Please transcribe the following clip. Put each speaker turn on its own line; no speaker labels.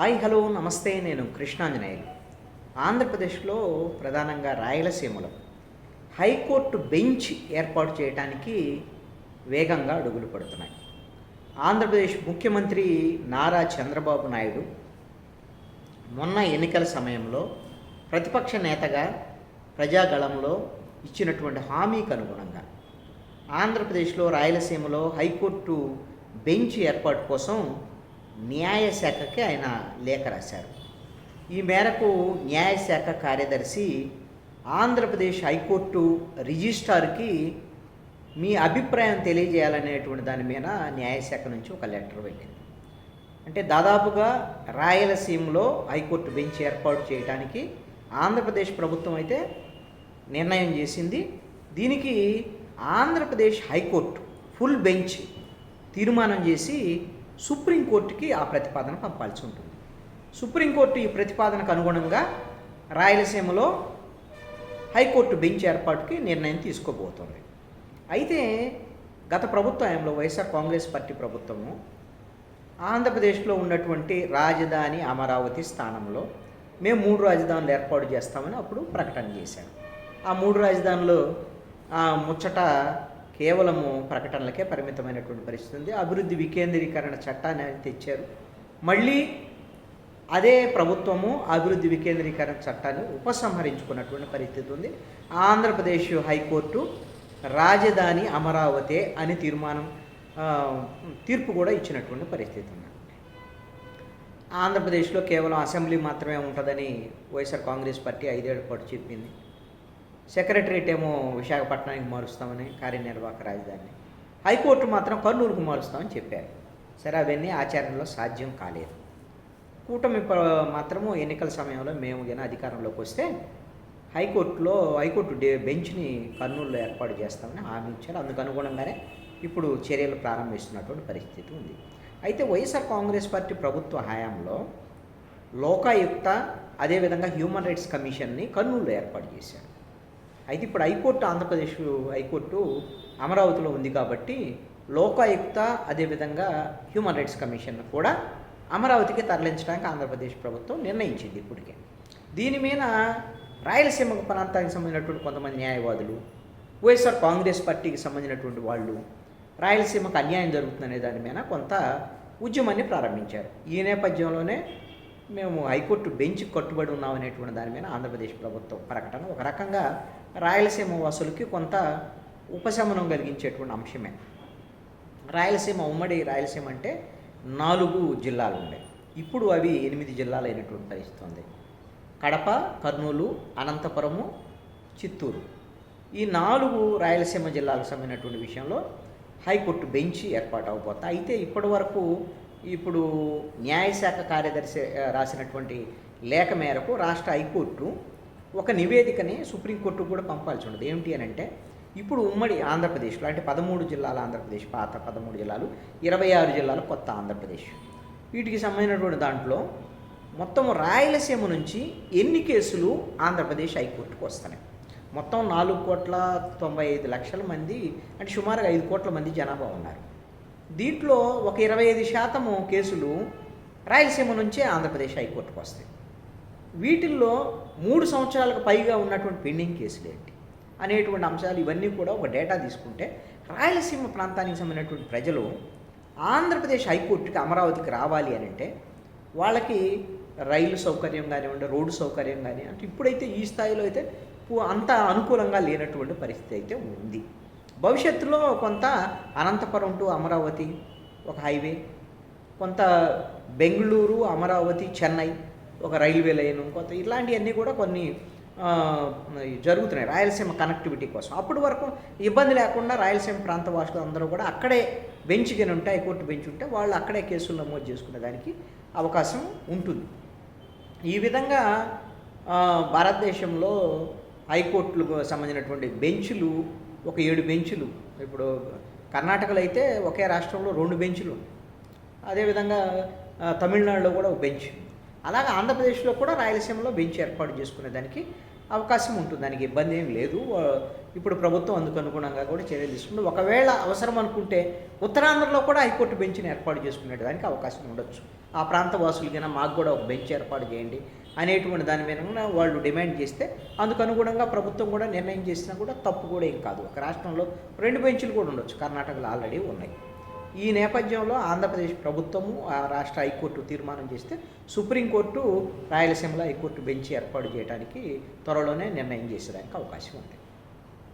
Hi hello నమస్తే నేను కృష్ణాంజనేయులు. ఆంధ్రప్రదేశ్లో ప్రధానంగా రాయలసీమలో హైకోర్టు బెంచ్ ఏర్పాటు చేయడానికి వేగంగా అడుగులు పడుతున్నాయి. ఆంధ్రప్రదేశ్ ముఖ్యమంత్రి నారా చంద్రబాబు నాయుడు మొన్న ఎన్నికల సమయంలో ప్రతిపక్ష నేతగా ప్రజాగళంలో ఇచ్చినటువంటి హామీకి అనుగుణంగా ఆంధ్రప్రదేశ్లో రాయలసీమలో హైకోర్టు బెంచ్ ఏర్పాటు కోసం న్యాయశాఖకి ఆయన లేఖ రాశారు. ఈ మేరకు న్యాయశాఖ కార్యదర్శి ఆంధ్రప్రదేశ్ హైకోర్టు రిజిస్ట్రార్కి మీ అభిప్రాయం తెలియజేయాలనేటువంటి దాని మీద న్యాయశాఖ నుంచి ఒక లెటర్ వెళ్ళింది అంటే దాదాపుగా రాయలసీమలో హైకోర్టు బెంచ్ ఏర్పాటు చేయడానికి ఆంధ్రప్రదేశ్ ప్రభుత్వం అయితే నిర్ణయం చేసింది. దీనికి ఆంధ్రప్రదేశ్ హైకోర్టు ఫుల్ బెంచ్ తీర్మానం చేసి సుప్రీంకోర్టుకి ఆ ప్రతిపాదన పంపాల్సి ఉంటుంది. సుప్రీంకోర్టు ఈ ప్రతిపాదనకు అనుగుణంగా రాయలసీమలో హైకోర్టు బెంచ్ ఏర్పాటుకి నిర్ణయం తీసుకోబోతోంది. అయితే గత ప్రభుత్వంలో వైఎస్ఆర్ కాంగ్రెస్ పార్టీ ప్రభుత్వము ఆంధ్రప్రదేశ్లో ఉన్నటువంటి రాజధాని అమరావతి స్థానంలో మేము మూడు రాజధానులు ఏర్పాటు చేస్తామని అప్పుడు ప్రకటన చేశారు. ఆ మూడు రాజధానులు ఆ, ముచ్చట కేవలము ప్రకటనలకే పరిమితమైనటువంటి పరిస్థితి ఉంది. అభివృద్ధి వికేంద్రీకరణ చట్టాన్ని ఆయన తెచ్చారు. మళ్ళీ అదే ప్రభుత్వము అభివృద్ధి వికేంద్రీకరణ చట్టాన్ని ఉపసంహరించుకున్నటువంటి పరిస్థితి ఉంది. ఆంధ్రప్రదేశ్ హైకోర్టు రాజధాని అమరావతి అని తీర్మానం తీర్పు కూడా ఇచ్చినటువంటి పరిస్థితి ఉంది. ఆంధ్రప్రదేశ్లో కేవలం అసెంబ్లీ మాత్రమే ఉంటుందని వైఎస్ఆర్ కాంగ్రెస్ పార్టీ ఐదేళ్ళ పాటు చెప్పింది. సెక్రటరేట్ ఏమో విశాఖపట్నానికి మారుస్తామని కార్యనిర్వాహక రాజధాని. హైకోర్టు మాత్రం కర్నూలుకు మారుస్తామని చెప్పారు. సరే అవన్నీ ఆచరణలో సాధ్యం కాలేదు. కూటమి మాత్రము ఎన్నికల సమయంలో మేము కానీ అధికారంలోకి వస్తే హైకోర్టులో హైకోర్టు డే బెంచ్ని కర్నూలులో ఏర్పాటు చేస్తామని హామీ ఇచ్చారు. అందుకు అనుగుణంగానే ఇప్పుడు చర్యలు ప్రారంభిస్తున్నటువంటి పరిస్థితి ఉంది. అయితే వైఎస్ఆర్ కాంగ్రెస్ పార్టీ ప్రభుత్వ హయాంలో లోకాయుక్త అదేవిధంగా హ్యూమన్ రైట్స్ కమిషన్ని కర్నూలులో ఏర్పాటు చేశారు. అయితే ఇప్పుడు హైకోర్టు ఆంధ్రప్రదేశ్ హైకోర్టు అమరావతిలో ఉంది కాబట్టి లోకాయుక్త అదేవిధంగా హ్యూమన్ రైట్స్ కమిషన్ కూడా అమరావతికి తరలించడానికి ఆంధ్రప్రదేశ్ ప్రభుత్వం నిర్ణయించింది ఇప్పటికే. దీని మీద రాయలసీమ ప్రాంతానికి సంబంధించినటువంటి కొంతమంది న్యాయవాదులు వైఎస్ఆర్ కాంగ్రెస్ పార్టీకి సంబంధించినటువంటి వాళ్ళు రాయలసీమకు అన్యాయం జరుగుతుందనే దాని మీద కొంత ఉద్యమాన్ని ప్రారంభించారు. ఈ నేపథ్యంలోనే మేము హైకోర్టు బెంచ్ కట్టుబడి ఉన్నామనేటువంటి దాని మీద ఆంధ్రప్రదేశ్ ప్రభుత్వం ప్రకటన. ఒక రకంగా రాయలసీమ వాసులకి కొంత ఉపశమనం కలిగించేటువంటి అంశమే. రాయలసీమ ఉమ్మడి రాయలసీమ అంటే నాలుగు జిల్లాలు ఉన్నాయి ఇప్పుడు అవి ఎనిమిది జిల్లాలు అయినటువంటి పరిస్థితి ఉంది. కడప కర్నూలు అనంతపురము చిత్తూరు. ఈ నాలుగు రాయలసీమ జిల్లాలకు సంబంధించినటువంటి విషయంలో హైకోర్టు బెంచ్ ఏర్పాటు అవబోతా అయితే ఇప్పటి వరకు ఇప్పుడు న్యాయశాఖ కార్యదర్శి రాసినటువంటి లేఖ మేరకు రాష్ట్ర హైకోర్టు ఒక నివేదికని సుప్రీంకోర్టుకు కూడా పంపాల్సి ఉండదు. ఏమిటి అని అంటే ఇప్పుడు ఉమ్మడి ఆంధ్రప్రదేశ్లో అంటే పదమూడు జిల్లాల ఆంధ్రప్రదేశ్ పాత పదమూడు జిల్లాలు ఇరవై ఆరు జిల్లాలు కొత్త ఆంధ్రప్రదేశ్. వీటికి సంబంధించినటువంటి దాంట్లో మొత్తం రాయలసీమ నుంచి ఎన్ని కేసులు ఆంధ్రప్రదేశ్ హైకోర్టుకు వస్తున్నాయి? మొత్తం నాలుగు కోట్ల తొంభై ఐదు లక్షల మంది అంటే సుమారుగా ఐదు కోట్ల మంది జనాభా ఉన్నారు. దీంట్లో ఒక ఇరవై ఐదు శాతము కేసులు రాయలసీమ నుంచే ఆంధ్రప్రదేశ్ హైకోర్టుకు వస్తాయి. వీటిల్లో మూడు సంవత్సరాలకు పైగా ఉన్నటువంటి పెండింగ్ కేసులు ఏంటి? అనేటువంటి అంశాలు ఇవన్నీ కూడా ఒక డేటా తీసుకుంటే రాయలసీమ ప్రాంతానికి సంబంధించినటువంటి ప్రజలు ఆంధ్రప్రదేశ్ హైకోర్టుకి అమరావతికి రావాలి అని అంటే వాళ్ళకి రైలు సౌకర్యం కానివ్వండి రోడ్డు సౌకర్యం కానీ అంటే ఇప్పుడైతే ఈ స్థాయిలో అయితే అంత అనుకూలంగా లేనటువంటి పరిస్థితి అయితే ఉంది. భవిష్యత్తులో కొంత అనంతపురం టు అమరావతి ఒక హైవే కొంత బెంగళూరు అమరావతి చెన్నై ఒక రైల్వే లైన్ కొంత ఇట్లాంటివన్నీ కూడా కొన్ని జరుగుతున్నాయి. రాయలసీమ కనెక్టివిటీ కోసం. అప్పటి వరకు ఇబ్బంది లేకుండా రాయలసీమ ప్రాంత వాసులు అందరూ కూడా అక్కడే బెంచ్ కింద ఉంటే హైకోర్టు బెంచ్ ఉంటే వాళ్ళు అక్కడే కేసులు నమోదు చేసుకునే దానికి అవకాశం ఉంటుంది. ఈ విధంగా భారతదేశంలో హైకోర్టులకు సంబంధించినటువంటి బెంచులు ఒక ఏడు బెంచులు. ఇప్పుడు కర్ణాటకలో అయితే ఒకే రాష్ట్రంలో రెండు బెంచులు అదేవిధంగా తమిళనాడులో కూడా ఒక బెంచ్. అలాగే ఆంధ్రప్రదేశ్లో కూడా రాయలసీమలో బెంచ్ ఏర్పాటు చేసుకునే దానికి అవకాశం ఉంటుంది. దానికి ఇబ్బంది ఏం లేదు. ఇప్పుడు ప్రభుత్వం అందుకు అనుగుణంగా కూడా చర్యలు తీసుకుంటుంది ఒకవేళ అవసరం అనుకుంటే ఉత్తరాంధ్రలో కూడా హైకోర్టు బెంచ్ని ఏర్పాటు చేసుకునే దానికి అవకాశం ఉండొచ్చు. ఆ ప్రాంత వాసులకైనా మాకు కూడా ఒక బెంచ్ ఏర్పాటు చేయండి అనేటువంటి దాని మీద వాళ్ళు డిమాండ్ చేస్తే అందుకు అనుగుణంగా ప్రభుత్వం కూడా నిర్ణయం చేసినా కూడా తప్పు కూడా ఏం కాదు. ఒక రాష్ట్రంలో రెండు బెంచ్లు కూడా ఉండొచ్చు. కర్ణాటకలో ఆల్రెడీ ఉన్నాయి. ఈ నేపథ్యంలో ఆంధ్రప్రదేశ్ ప్రభుత్వము ఆ రాష్ట్ర హైకోర్టు తీర్మానం చేస్తే సుప్రీంకోర్టు రాయలసీమలో హైకోర్టు బెంచ్ ఏర్పాటు చేయడానికి త్వరలోనే నిర్ణయం చేసేదానికి అవకాశం ఉంది.